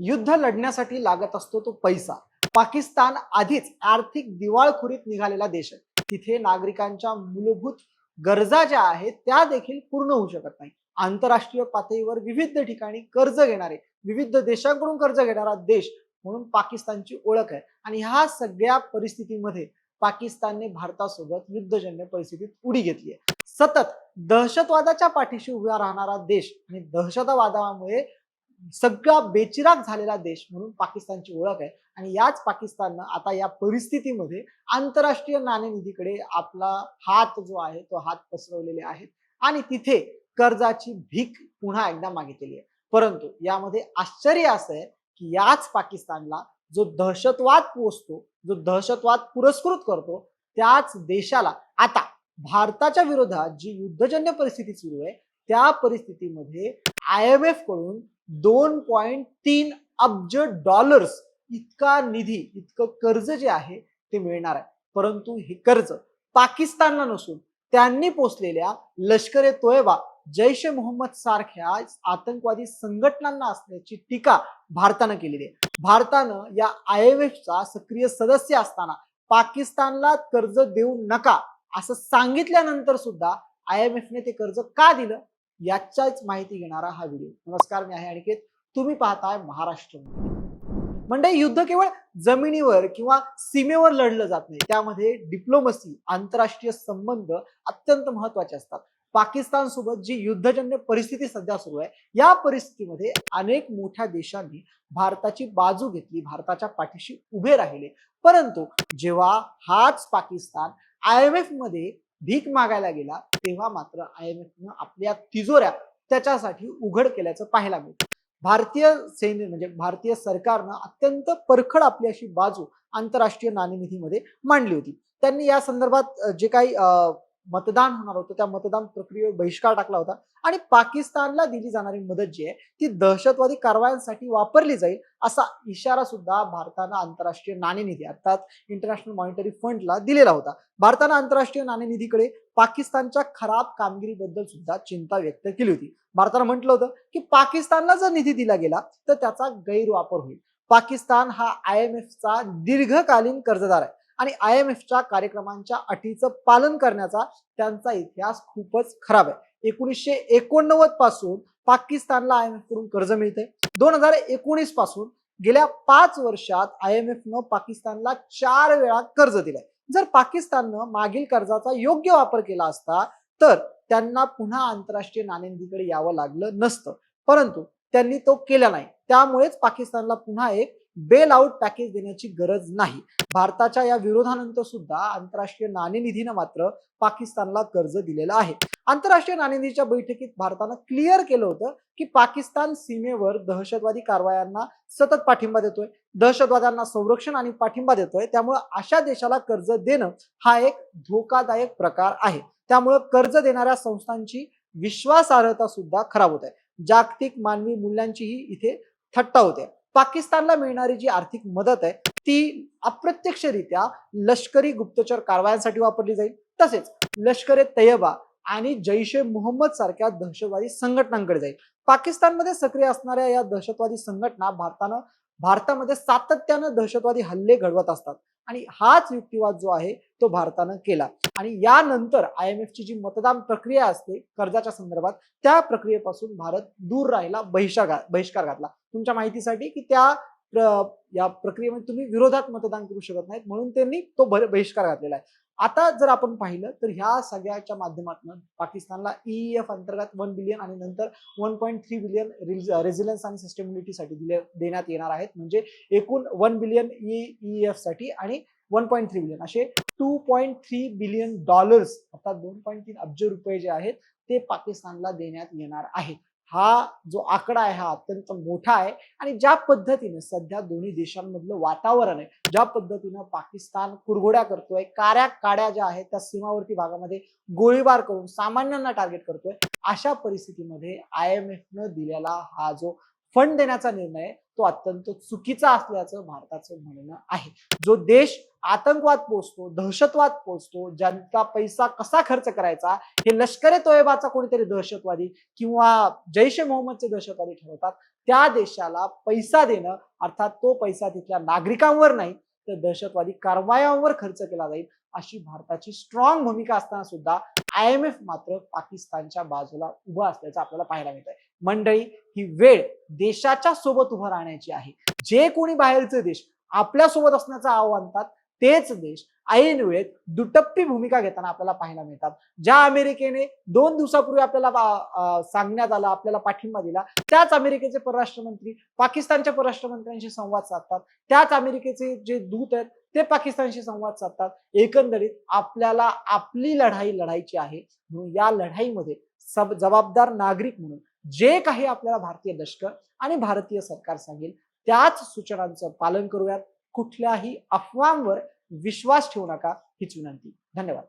युद्ध लढण्यासाठी लागत असतो तो पैसा. पाकिस्तान आधीच आर्थिक दिवाळखोरीत निघालेला देश आहे. तिथे नागरिकांच्या मूलभूत गरजा ज्या आहेत त्या देखील पूर्ण होऊ शकत नाही. आंतरराष्ट्रीय पातळीवर विविध ठिकाणी कर्ज घेणारे विविध देशांकडून कर्ज घेणारा देश म्हणून पाकिस्तानची ओळख आहे. आणि ह्या सगळ्या परिस्थितीमध्ये पाकिस्तानने भारतासोबत युद्धजन्य परिस्थितीत उडी घेतली आहे. सतत दहशतवादाच्या पाठीशी उभा राहणारा देश आणि दहशतवादामुळे सगळा बेचिराग झालेला देश म्हणून पाकिस्तानची ओळख आहे. आणि याच पाकिस्ताननं आता या परिस्थितीमध्ये आंतरराष्ट्रीय नाणेनिधीकडे आपला हात जो आहे तो हात पसरवलेले आहेत. आणि तिथे कर्जाची भीक पुन्हा एकदा मागितलेली आहे. परंतु यामध्ये आश्चर्य असं आहे की याच पाकिस्तानला जो दहशतवाद पोचतो जो दहशतवाद पुरस्कृत करतो त्याच देशाला आता भारताच्या विरोधात जी युद्धजन्य परिस्थिती सुरू आहे त्या परिस्थितीमध्ये आय एम एफकडून दोन पॉईंट तीन अब्ज डॉलर्स इतका निधी इतकं कर्ज जे आहे ते मिळणार आहे. परंतु हे कर्ज पाकिस्तानला नसून त्यांनी पोचलेल्या लष्कर ए तोयबा जैश ए मोहम्मद सारख्या आतंकवादी संघटनांना असल्याची टीका भारतानं केलेली आहे. भारतानं या आय एम एफचा सक्रिय सदस्य असताना पाकिस्तानला कर्ज देऊ नका असं सांगितल्यानंतर सुद्धा आय एम एफने ते कर्ज का दिलं? याच्याच माहिती घेणारा हा व्हिडिओ नमस्कार मी आहे अनिकेत. तुम्ही पाहताय महाराष्ट्र म्हणजे युद्ध केवळ जमिनीवर किंवा सीमेवर लढलं जात नाही. त्यामध्ये डिप्लोमसी आंतरराष्ट्रीय संबंध अत्यंत महत्त्वाचे असतात. पाकिस्तान सोबत जी युद्धजन्य परिस्थिती सध्या सुरू आहे या परिस्थितीमध्ये अनेक मोठ्या देशांनी भारताची बाजू घेतली भारताच्या पाठीशी उभे राहिले. परंतु जेव्हा हाच पाकिस्तान आय एम एफमध्ये भीक मागायला गेला तेव्हा मात्र आय एम एफनं आपल्या तिजोऱ्या त्याच्यासाठी उघड केल्याचं पाहायला मिळतं. भारतीय सैन्य म्हणजे भारतीय सरकारनं अत्यंत परखड आपली अशी बाजू आंतरराष्ट्रीय नाणेनिधीमध्ये मांडली होती. त्यांनी या संदर्भात जे काही मतदान होणार होतं. त्या मतदान प्रक्रियेवर बहिष्कार टाकला होता. आणि पाकिस्तानला दिली जाणारी मदत जी आहे ती दहशतवादी कारवायांसाठी वापरली जाईल असा इशारा सुद्धा भारतानं आंतरराष्ट्रीय नाणेनिधी अर्थात इंटरनॅशनल मॉनिटरी फंडला दिलेला होता. भारतानं आंतरराष्ट्रीय नाणेनिधीकडे पाकिस्तानच्या खराब कामगिरीबद्दल सुद्धा चिंता व्यक्त केली होती. भारतानं म्हटलं होतं की पाकिस्तानला जर निधी दिला गेला तर त्याचा गैरवापर होईल. पाकिस्तान हा आय एम एफचा दीर्घकालीन कर्जदार आहे. आणि आय एम एफच्या कार्यक्रमांच्या अटीचं पालन करण्याचा त्यांचा इतिहास खूपच खराब आहे. एकोणीसशे एकोणनव्वदपासून पाकिस्तानला आय एम एफकडून कर्ज मिळते दोन हजार एकोणीसपासून गेल्या पाच वर्षात आय एम एफनं पाकिस्तानला चार वेळा कर्ज दिलंय. जर पाकिस्ताननं मागील कर्जाचा योग्य वापर केला असता तर त्यांना पुन्हा आंतरराष्ट्रीय नाणेनिधीकडे यावं लागलं नसतं. परंतु त्यांनी तो केला नाही. त्यामुळेच पाकिस्तानला पुन्हा एक बेल आउट पॅकेज देण्याची गरज नाही. भारताच्या या विरोधानंतर सुद्धा आंतरराष्ट्रीय नाणेनिधीनं मात्र पाकिस्तानला कर्ज दिलेलं आहे. आंतरराष्ट्रीय नाणेनिधीच्या बैठकीत भारतानं क्लिअर केलं होतं की पाकिस्तान सीमेवर दहशतवादी कारवायांना सतत पाठिंबा देतोय. दहशतवाद्यांना संरक्षण आणि पाठिंबा देतोय. त्यामुळे अशा देशाला कर्ज देणं हा एक धोकादायक प्रकार आहे. त्यामुळं कर्ज देणाऱ्या संस्थांची विश्वासार्हता सुद्धा खराब होत आहे. जागतिक मानवी मूल्यांचीही इथे थट्टा होते पाकिस्तानला मिळणारी जी आर्थिक मदत आहे ती अप्रत्यक्षरित्या लष्करी गुप्तचर कारवायांसाठी वापरली जाईल. तसेच लष्कर ए आणि जैश ए मोहम्मद सारख्या दहशतवादी संघटनांकडे जाईल. पाकिस्तानमध्ये सक्रिय असणाऱ्या या दहशतवादी संघटना भारतानं भारतामध्ये सातत्यानं दहशतवादी हल्ले घडवत असतात. आणि हाच युक्तिवाद जो आहे तो भारतानं केला. आणि यानंतर आय एम ची जी मतदान प्रक्रिया असते कर्जाच्या संदर्भात त्या प्रक्रियेपासून भारत दूर राहिला बहिष्कार बहिष्कार घातला. तुमच्या माहितीसाठी की त्या प्र- या प्रक्रियेमध्ये तुम्ही विरोधात मतदान करू शकत नाहीत म्हणून त्यांनी तो भर- बहिष्कार घातलेला आहे. आता जर आपण पाहिलं तर ह्या सगळ्याच्या माध्यमातून पाकिस्तानला ईएफ अंतर्गत वन बिलियन आणि नंतर one point three billion resilience आणि सस्टेबिलिटीसाठी दिले देण्यात येणार आहेत. म्हणजे एकूण वन बिलियन ई एफसाठी आणि वन पॉईंट थ्री बिलियन असे two point three billion dollars अर्थात दोन पॉईंट तीन अब्ज रुपये जे आहेत ते पाकिस्तानला देण्यात येणार आहेत. हा जो आकडा आहे हा अत्यंत मोठा आहे आणि ज्या पद्धतीनं सध्या दोन्ही देशांमधलं वातावरण आहे ज्या पद्धतीनं पाकिस्तान कुरघोड्या करतोय काऱ्या काड्या ज्या आहेत त्या सीमावर्ती भागामध्ये गोळीबार करून सामान्यांना टार्गेट करतोय अशा परिस्थितीमध्ये आय एम एफनं दिलेला हा जो फंड देण्याचा निर्णय तो अत्यंत चुकीचा असल्याचं भारताचं म्हणणं आहे. जो देश आतंकवाद पोचतो दहशतवाद पोचतो ज्यांचा पैसा कसा खर्च करायचा हे लष्करे तोयबाचा कोणीतरी दहशतवादी किंवा जैश ए मोहम्मदचे दहशतवादी ठरवतात. त्या देशाला पैसा देणं अर्थात तो पैसा तिथल्या नागरिकांवर नाही तर दहशतवादी कारवायांवर खर्च केला जाईल अशी भारताची स्ट्रॉंग भूमिका असताना सुद्धा आय एम एफ मात्र पाकिस्तानच्या बाजूला उभं असल्याचं आपल्याला पाहायला मिळत आहे मंडळी ही वेळ देशाच्या सोबत उभं राहण्याची आहे. जे कोणी बाहेरचे देश आपल्यासोबत असण्याचं आव्हान आणतात तेच देश ऐन वेळेत दुटप्पी भूमिका घेताना आपल्याला पाहायला मिळतात. ज्या अमेरिकेने दोन दिवसापूर्वी आपल्याला सांगण्यात आलं आपल्याला पाठिंबा दिला त्याच अमेरिकेचे परराष्ट्र मंत्री पाकिस्तानच्या परराष्ट्र मंत्र्यांशी संवाद साधतात. त्याच अमेरिकेचे जे दूत आहेत ते पाकिस्तानशी संवाद साधतात. एकंदरीत आपल्याला आपली लढाई लढायची आहे. म्हणून या लढाईमध्ये सब जबाबदार नागरिक म्हणून जे काही आपल्याला भारतीय लष्कर आणि भारतीय सरकार सांगेल त्याच सूचनांचं पालन करूयात. कुठल्याही अफवांवर विश्वास ठेवू नका हीच विनंती. धन्यवाद.